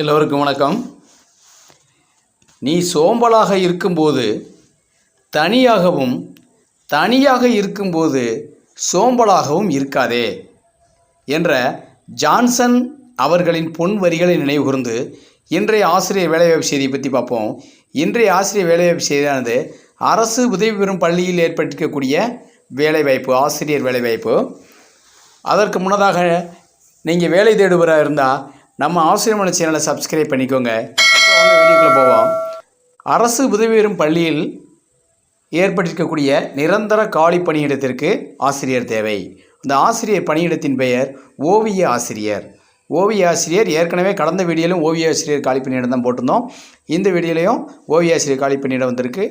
எல்லோருக்கும் வணக்கம். நீ சோம்பலாக இருக்கும்போது தனியாகவும் தனியாக இருக்கும்போது சோம்பலாகவும் இருக்காதே என்ற ஜான்சன் அவர்களின் பொன் வரிகளை நினைவுகூர்ந்து இன்றைய ஆசிரியர் வேலைவாய்ப்பு செய்தியை பற்றி பார்ப்போம். இன்றைய ஆசிரியர் வேலைவாய்ப்பு செய்தியானது அரசு உதவி பெறும் பள்ளியில் ஏற்பட்டிருக்கக்கூடிய வேலைவாய்ப்பு ஆசிரியர் வேலைவாய்ப்பு. அதற்கு முன்னதாக நீங்கள் வேலை தேடுபவராக இருந்தால் நம்ம ஆசிரியமான சேனலை சப்ஸ்கிரைப் பண்ணிக்கோங்க. வீடியோக்குள்ளே போவோம். அரசு உதவி பெறும் பள்ளியில் ஏற்பட்டிருக்கக்கூடிய நிரந்தர காலி பணியிடத்திற்கு ஆசிரியர் தேவை. இந்த ஆசிரியர் பணியிடத்தின் பெயர் ஓவிய ஆசிரியர். ஓவிய ஆசிரியர் ஏற்கனவே கடந்த வீடியோலையும் ஓவிய ஆசிரியர் காலி பணியிடம் தான் போட்டிருந்தோம். இந்த வீடியோலையும் ஓவிய ஆசிரியர் காலி பணியிடம் வந்திருக்கு.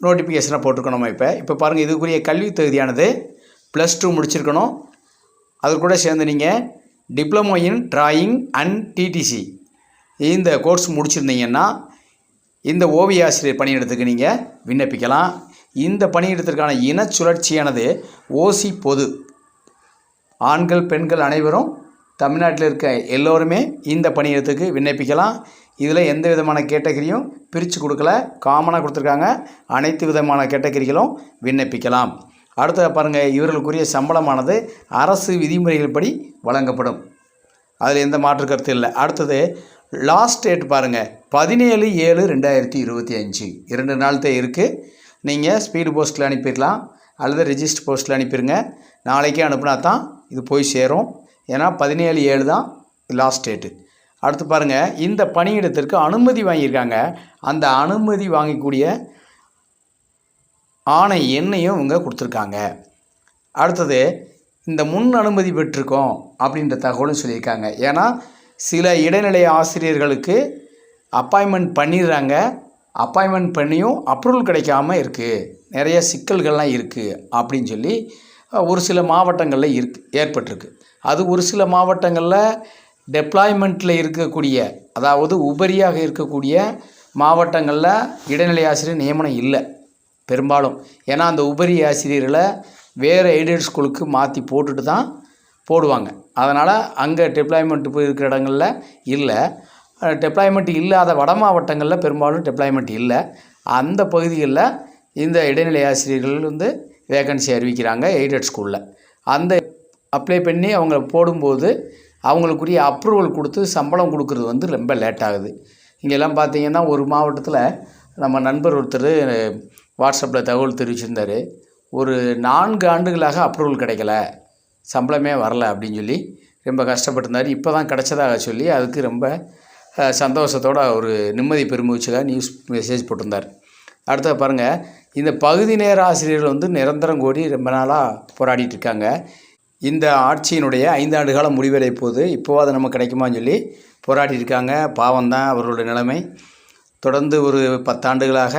நோட்டிஃபிகேஷனாக போட்டிருக்கோம் நம்ம இப்போ. இப்போ பாருங்கள் இதுக்குரிய கல்வி தகுதியானது ப்ளஸ் டூ முடிச்சிருக்கணும். அது கூட சேர்ந்து நீங்கள் diploma in drawing and DTC இந்த கோர்ஸ் முடிச்சிருந்தீங்கன்னா இந்த ஓவிய ஆசிரியர் பணியிடத்துக்கு நீங்கள் விண்ணப்பிக்கலாம். இந்த பணியிடத்திற்கான இன சுழற்சியானது ஓசி பொது. ஆண்கள் பெண்கள் அனைவரும் தமிழ்நாட்டில் இருக்க எல்லோருமே இந்த பணியிடத்துக்கு விண்ணப்பிக்கலாம். இதில் எந்த விதமான கேட்டகரியும் பிரித்து கொடுக்கல. காமனாக கொடுத்துருக்காங்க. அனைத்து விதமான கேட்டகரிகளும் விண்ணப்பிக்கலாம். அடுத்தது பாருங்கள் இவர்களுக்குரிய சம்பளமானது அரசு விதிமுறைகள் படி வழங்கப்படும். அதில் எந்த மாற்று கருத்து இல்லை. அடுத்தது லாஸ்ட் டேட் பாருங்கள் பதினேழு ஏழு ரெண்டாயிரத்தி இருபத்தி அஞ்சு. இரண்டு நாள் தான் இருக்குது நீங்கள் ஸ்பீடு போஸ்ட்டில் அனுப்பிடலாம். அல்லது ரெஜிஸ்டர் போஸ்ட்டில் அனுப்பிடுங்க. நாளைக்கே அனுப்புனா தான் இது போய் சேரும். ஏன்னா பதினேழு ஏழு தான் லாஸ்ட் டேட்டு அடுத்து பாருங்கள் இந்த பணியிடத்திற்கு அனுமதி வாங்கியிருக்காங்க. அந்த அனுமதி வாங்கக்கூடிய ஆணை எண்ணையும் இவங்க கொடுத்துருக்காங்க. அடுத்தது இந்த முன் அனுமதி பெற்றிருக்கோம் அப்படின்ற தகவலும் சொல்லியிருக்காங்க. ஏன்னா சில இடைநிலை ஆசிரியர்களுக்கு அப்பாயின்மெண்ட் பண்ணிடுறாங்க. அப்பாயின்மெண்ட் பண்ணியும் அப்ரூவல் கிடைக்காம இருக்குது நிறைய சிக்கல்கள்லாம் இருக்குது அப்படின்னு சொல்லி ஒரு சில மாவட்டங்களில் இருக்கு ஏற்பட்டிருக்கு. அது ஒரு சில மாவட்டங்களில் டெப்ளாய்மெண்ட்டில் இருக்கக்கூடிய அதாவது உபரியாக இருக்கக்கூடிய மாவட்டங்களில் இடைநிலை ஆசிரியர் நியமனம் இல்லை. பெரும்பாலும். ஏன்னா அந்த உபரி ஆசிரியர்களை வேறு எய்டட் ஸ்கூலுக்கு மாற்றி போட்டுட்டு தான் போடுவாங்க. அதனால் அங்கே டெப்ளாய்மெண்ட் போய் இருக்கிற இடங்களில் இல்லை. டெப்ளாய்மெண்ட் இல்லாத வட மாவட்டங்களில் பெரும்பாலும் டெப்ளாய்மெண்ட் இல்லை. அந்த பகுதிகளில் இந்த இடைநிலை ஆசிரியர்கள் வந்து வேகன்சி அறிவிக்கிறாங்க எய்டட் ஸ்கூலில். அந்த அப்ளை பண்ணி அவங்க போடும்போது அவங்களுக்குரிய அப்ரூவல் கொடுத்து சம்பளம் கொடுக்குறது வந்து ரொம்ப லேட் ஆகுது. இங்கெல்லாம் பார்த்தீங்கன்னா ஒரு மாவட்டத்தில் நம்ம நண்பர் ஒருத்தர் வாட்ஸ்அப்பில் தகவல் தெரிவிச்சிருந்தார். ஒரு நான்கு ஆண்டுகளாக அப்ரூவல் கிடைக்கல. சம்பளமே வரல அப்படின்னு சொல்லி ரொம்ப கஷ்டப்பட்டிருந்தார். இப்போ தான் கிடச்சதாக சொல்லி அதுக்கு ரொம்ப சந்தோஷத்தோடு சந்தோஷத்தோட ஒரு நிம்மதி பெருமூச்சுக்காக நியூஸ் மெசேஜ் போட்டிருந்தார். அடுத்தது பாருங்கள் இந்த பகுதி நேர ஆசிரியர்கள் வந்து நிரந்தரம் கோடி ரொம்ப நாளாக போராடிட்டு இருக்காங்க. இந்த ஆட்சியினுடைய ஐந்தாண்டு காலம் முடிவடை போது இப்போவாது அது நம்ம கிடைக்குமான்னு சொல்லி போராடி இருக்காங்க. பாவம் தான் அவர்களுடைய நிலைமை. தொடர்ந்து ஒரு பத்தாண்டுகளாக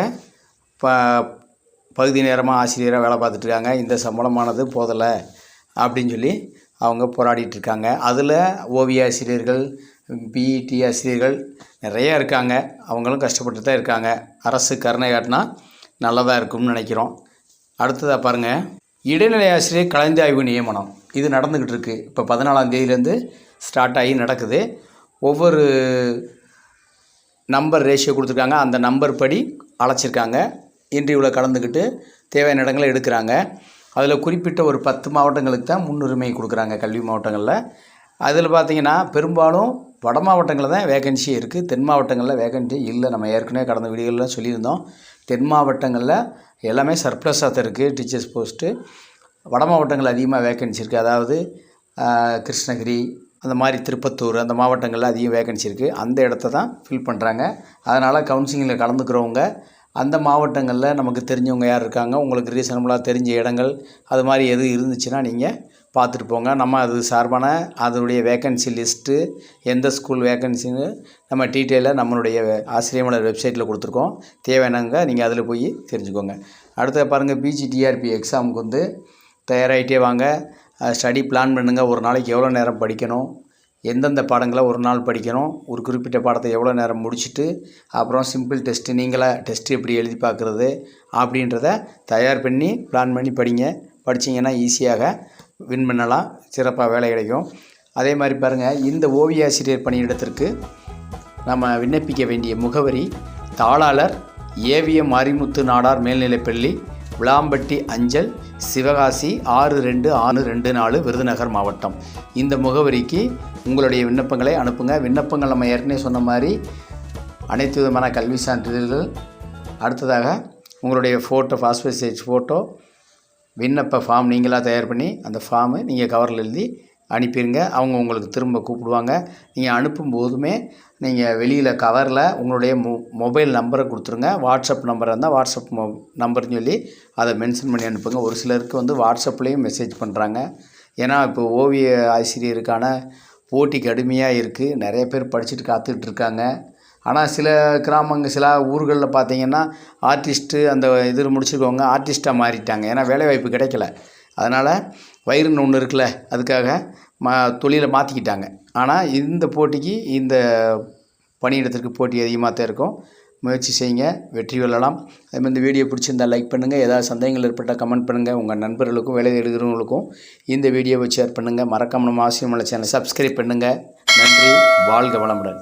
ப பகுதி நேரமாக ஆசிரியராக வேலை பார்த்துட்ருக்காங்க. இந்த சம்பளமானது போதலை அப்படின்னு சொல்லி அவங்க போராடிட்டு இருக்காங்க அதில் ஓவிய ஆசிரியர்கள் பிஇடி ஆசிரியர்கள் நிறையா இருக்காங்க. அவங்களும் கஷ்டப்பட்டு தான் இருக்காங்க. அரசு கருணை காட்டினா நல்லதாக இருக்கும்னு நினைக்கிறோம். அடுத்ததாக பாருங்கள் இடைநிலை ஆசிரியர் கலந்தாய்வு நியமனம். இது நடந்துக்கிட்டு இருக்குது இப்போ பதினாலாம் தேதியிலேருந்து ஸ்டார்ட் ஆகி நடக்குது. ஒவ்வொரு நம்பர் ரேஷியோ கொடுத்துருக்காங்க. அந்த நம்பர் படி அழைச்சிருக்காங்க. இன்டர்வியூவில் கலந்துக்கிட்டு தேவையான இடங்களை எடுக்கிறாங்க. அதில் குறிப்பிட்ட ஒரு பத்து மாவட்டங்களுக்கு தான் முன்னுரிமை கொடுக்குறாங்க கல்வி மாவட்டங்களில். அதில் பார்த்திங்கன்னா பெரும்பாலும் வட மாவட்டங்களில் தான் வேகன்சி இருக்குது தென் மாவட்டங்களில் வேகன்சி இல்லை. நம்ம ஏற்கனவே கடந்த வீடியோவில் சொல்லியிருந்தோம். தென் மாவட்டங்களில் எல்லாமே சர்ப்ளஸாக தான் இருக்குது டீச்சர்ஸ் போஸ்ட்டு வட மாவட்டங்கள் அதிகமாக வேகன்சி இருக்குது அதாவது கிருஷ்ணகிரி அந்த மாதிரி திருப்பத்தூர் அந்த மாவட்டங்களில் அதிகம் வேகன்சி இருக்குது அந்த இடத்த தான் ஃபில் பண்ணுறாங்க அதனால் கவுன்சிலிங்கில் கலந்துக்கிறவங்க அந்த மாவட்டங்களில் நமக்கு தெரிஞ்சவங்க யார் இருக்காங்க? உங்களுக்கு ரீசனபுளாக தெரிஞ்ச இடங்கள் அது மாதிரி எது இருந்துச்சுன்னா நீங்கள் பார்த்துட்டு போங்க. நம்ம அது சார்பான அதனுடைய வேக்கன்சி லிஸ்ட்டு எந்த ஸ்கூல் வேக்கன்சின்னு நம்ம டீட்டெயிலாக நம்மளுடைய ஆசிரியமலர் வெப்சைட்டில் கொடுத்துருக்கோம். தேவையானவங்க நீங்கள் அதில் போய் தெரிஞ்சுக்கோங்க. அடுத்த பாருங்கள் பிஜி டிஆர்பி எக்ஸாமுக்கு வந்து தயாராகிட்டே வாங்க. ஸ்டடி பிளான் பண்ணுங்கள் ஒரு நாளைக்கு எவ்வளோ நேரம் படிக்கணும்? எந்தெந்த பாடங்களை ஒரு நாள் படிக்கணும் ஒரு குறிப்பிட்ட பாடத்தை எவ்வளோ நேரம் முடிச்சுட்டு அப்புறம் சிம்பிள் டெஸ்ட்டு நீங்களே டெஸ்ட்டு எப்படி எழுதி பார்க்குறது அப்படின்றத தயார் பண்ணி பிளான் பண்ணி படிங்க. படிச்சிங்கன்னா ஈஸியாக வின் பண்ணலாம். சிறப்பாக வேலை கிடைக்கும். அதே மாதிரி பாருங்கள் இந்த ஓவிய ஆசிரியர் பணியிடத்திற்கு நம்ம விண்ணப்பிக்க வேண்டிய முகவரி தாளாளர் ஏவிஎம் மாரிமுத்து நாடார் மேல்நிலைப்பள்ளி உலாம்பட்டி அஞ்சல் சிவகாசி ஆறு ரெண்டு ஆறு ரெண்டு நாலு விருதுநகர் மாவட்டம். இந்த முகவரிக்கு உங்களுடைய விண்ணப்பங்களை அனுப்புங்க. விண்ணப்பங்கள் நம்ம ஏற்கனவே சொன்ன மாதிரி அனைத்து விதமான கல்வி சான்றிதழ்கள். அடுத்ததாக உங்களுடைய ஃபோட்டோ பாஸ்போர்ட் சைஸ் ஃபோட்டோ விண்ணப்ப ஃபார்ம் நீங்களாக தயார் பண்ணி அந்த ஃபார்மை நீங்கள் கவரில் எழுதி அனுப்பிடுங்க அவங்க உங்களுக்கு திரும்ப கூப்பிடுவாங்க. நீங்கள் அனுப்பும் போதுமே நீங்கள் வெளியில் கவரில் உங்களுடைய மொ மொபைல் நம்பரை கொடுத்துருங்க. வாட்ஸ்அப் நம்பராக இருந்தால் வாட்ஸ்அப் மொ நம்பர்னு சொல்லி அதை மென்ஷன் பண்ணி அனுப்புங்க. ஒரு சிலருக்கு வந்து வாட்ஸ்அப்லேயும் மெசேஜ் பண்ணுறாங்க ஏன்னா இப்போ ஓவிய ஆசிரியருக்கான போட்டி கடுமையாக இருக்குது நிறைய பேர் படிச்சுட்டு காத்துக்கிட்டு இருக்காங்க ஆனால் சில கிராமங்க சில ஊர்களில் பார்த்தீங்கன்னா ஆர்டிஸ்ட்டு அந்த இது முடிச்சிருக்கவங்க ஆர்டிஸ்ட்டாக மாறிட்டாங்க. ஏன்னா வேலைவாய்ப்பு கிடைக்கல. அதனால் வயிறுன்னு ஒன்று இருக்குல்ல அதுக்காக ம தொழிலை மாற்றிக்கிட்டாங்க ஆனால் இந்த போட்டிக்கு இந்த பணியிடத்திற்கு போட்டி அதிகமாக தான் இருக்கும். முயற்சி செய்யுங்க வெற்றி வெல்லலாம் அதுமாதிரி இந்த வீடியோ பிடிச்சிருந்தால் லைக் பண்ணுங்கள் ஏதாவது சந்தேகங்கள் ஏற்பட்டால் கமெண்ட் பண்ணுங்கள் உங்கள் நண்பர்களுக்கும் வேலை எடுக்கிறவங்களுக்கும் இந்த வீடியோவை ஷேர் பண்ணுங்கள் மறக்காம நம்ம ஆசிரியமலை சேனலை சப்ஸ்கிரைப் பண்ணுங்கள் நன்றி. வாழ்க வளமுடன்.